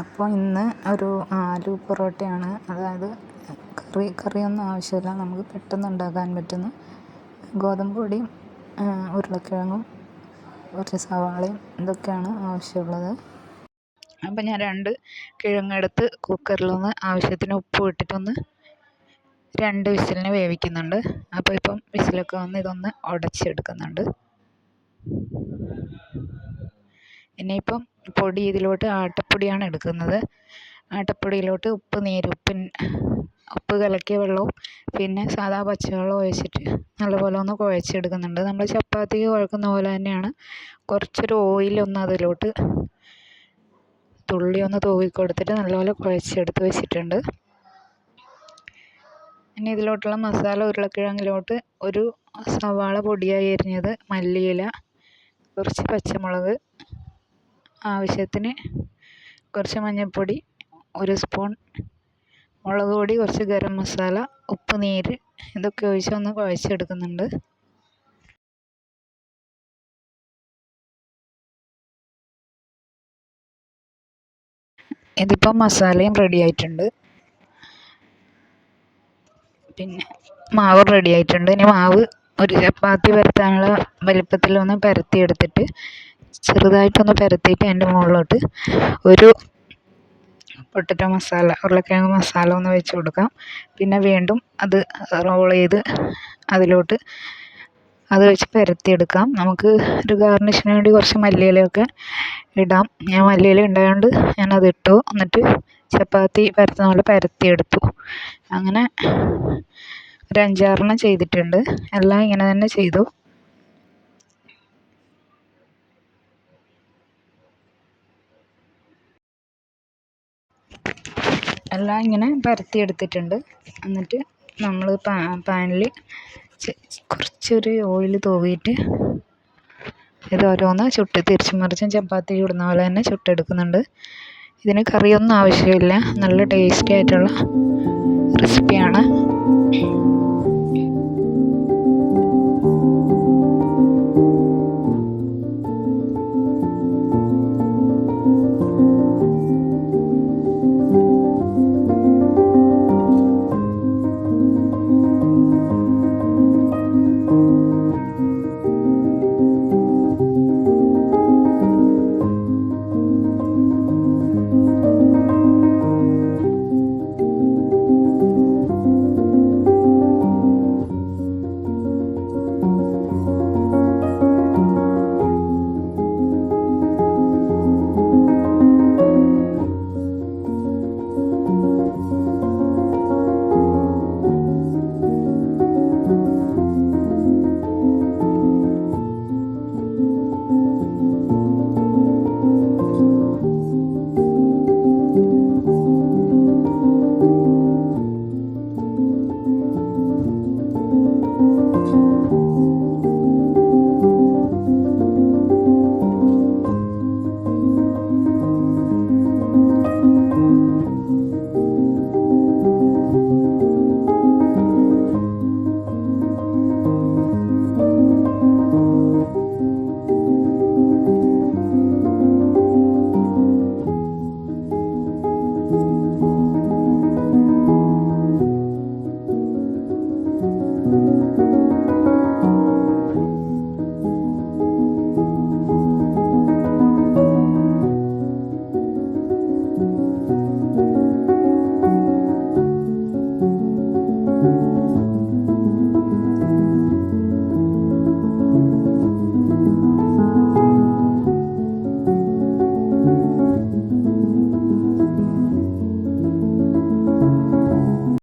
അപ്പോൾ ഇന്ന് ഒരു ആലു പൊറോട്ടയാണ്. അതായത് കറി കറിയൊന്നും ആവശ്യമില്ല. നമുക്ക് പെട്ടെന്ന് ഉണ്ടാക്കാൻ പറ്റുന്ന. ഗോതമ്പ് പൊടിയും ഉരുളക്കിഴങ്ങും കുറച്ച് സവാളയും ഇതൊക്കെയാണ് ആവശ്യമുള്ളത്. അപ്പം ഞാൻ രണ്ട് കിഴങ്ങെടുത്ത് കുക്കറിലൊന്ന് ആവശ്യത്തിന് ഉപ്പ് ഇട്ടിട്ടൊന്ന് രണ്ട് വിസിലിന് വേവിക്കുന്നുണ്ട്. അപ്പോൾ ഇപ്പം വിസിലൊക്കെ വന്ന് ഇതൊന്ന് ഉടച്ചെടുക്കുന്നുണ്ട്. ഇനിയിപ്പം പൊടി ഇതിലോട്ട് ആട്ടപ്പൊടിയാണ് എടുക്കുന്നത്. ആട്ടപ്പൊടിയിലോട്ട് ഉപ്പ് നീര് ഉപ്പിൻ ഉപ്പ് കലക്കിയ വെള്ളവും പിന്നെ സാധാ പച്ചവെള്ളം ഒഴിച്ചിട്ട് നല്ലപോലെ ഒന്ന് കുഴച്ചെടുക്കുന്നുണ്ട്. നമ്മൾ ചപ്പാത്തിക്ക് കുഴക്കുന്ന പോലെ തന്നെയാണ്. കുറച്ചൊരു ഓയിലൊന്ന് അതിലോട്ട് തുള്ളി ഒന്ന് തൂവി കൊടുത്തിട്ട് നല്ലപോലെ കുഴച്ചെടുത്ത് വെച്ചിട്ടുണ്ട്. ഇനി ഇതിലോട്ടുള്ള മസാല ഉരുളക്കിഴങ്ങിലോട്ട് ഒരു സവാള പൊടിയായി അരിഞ്ഞത് മല്ലിയില കുറച്ച് പച്ചമുളക് ആവശ്യത്തിന് കുറച്ച് മഞ്ഞൾപ്പൊടി ഒരു സ്പൂൺ മുളക് പൊടി കുറച്ച് ഗരം മസാല ഉപ്പ് നീര് ഇതൊക്കെ ഒഴിച്ച് ഒന്ന് കുഴച്ചെടുക്കുന്നുണ്ട്. ഇതിപ്പോൾ മസാലയും റെഡി ആയിട്ടുണ്ട്. പിന്നെ മാവ് റെഡി ആയിട്ടുണ്ട്. ഇനി മാവ് ഒരു ചപ്പാത്തി പരത്താനുള്ള വലിപ്പത്തിലൊന്ന് പരത്തിയെടുത്തിട്ട് ചെറുതായിട്ടൊന്ന് പരത്തിയിട്ട് അതിന്റെ മുകളിലോട്ട് ഒരു പൊട്ടറ്റോ മസാല ഉരുളക്കിഴങ്ങ് മസാല ഒന്ന് വെച്ച് കൊടുക്കാം. പിന്നെ വീണ്ടും അത് റോൾ ചെയ്ത് അതിലോട്ട് അത് വെച്ച് പരത്തിയെടുക്കാം. നമുക്ക് ഒരു ഗാർണിഷിന് വേണ്ടി കുറച്ച് മല്ലിയിലയൊക്കെ ഇടാം. ഞാൻ മല്ലിയില ഉണ്ടായതുകൊണ്ട് ഞാനത് ഇട്ടു. എന്നിട്ട് ചപ്പാത്തി പരത്തുന്ന പോലെ പരത്തിയെടുത്തു. അങ്ങനെ ഒരു അഞ്ചാറെണ്ണം ചെയ്തിട്ടുണ്ട്. എല്ലാം ഇങ്ങനെ തന്നെ ചെയ്തു. എല്ലാം ഇങ്ങനെ പരത്തി എടുത്തിട്ടുണ്ട് എന്നിട്ട് നമ്മൾ പാ പാനിൽ കുറച്ചൊരു ഓയിൽ തൂവിയിട്ട് ഇത് ഓരോന്ന് ചുട്ട് തിരിച്ചും മറിച്ചും ചപ്പാത്തി ചുടുന്ന പോലെ തന്നെ ചുട്ടെടുക്കുന്നുണ്ട്. ഇതിന് കറിയൊന്നും ആവശ്യമില്ല. നല്ല ടേസ്റ്റി ആയിട്ടുള്ള റെസിപ്പിയാണ്.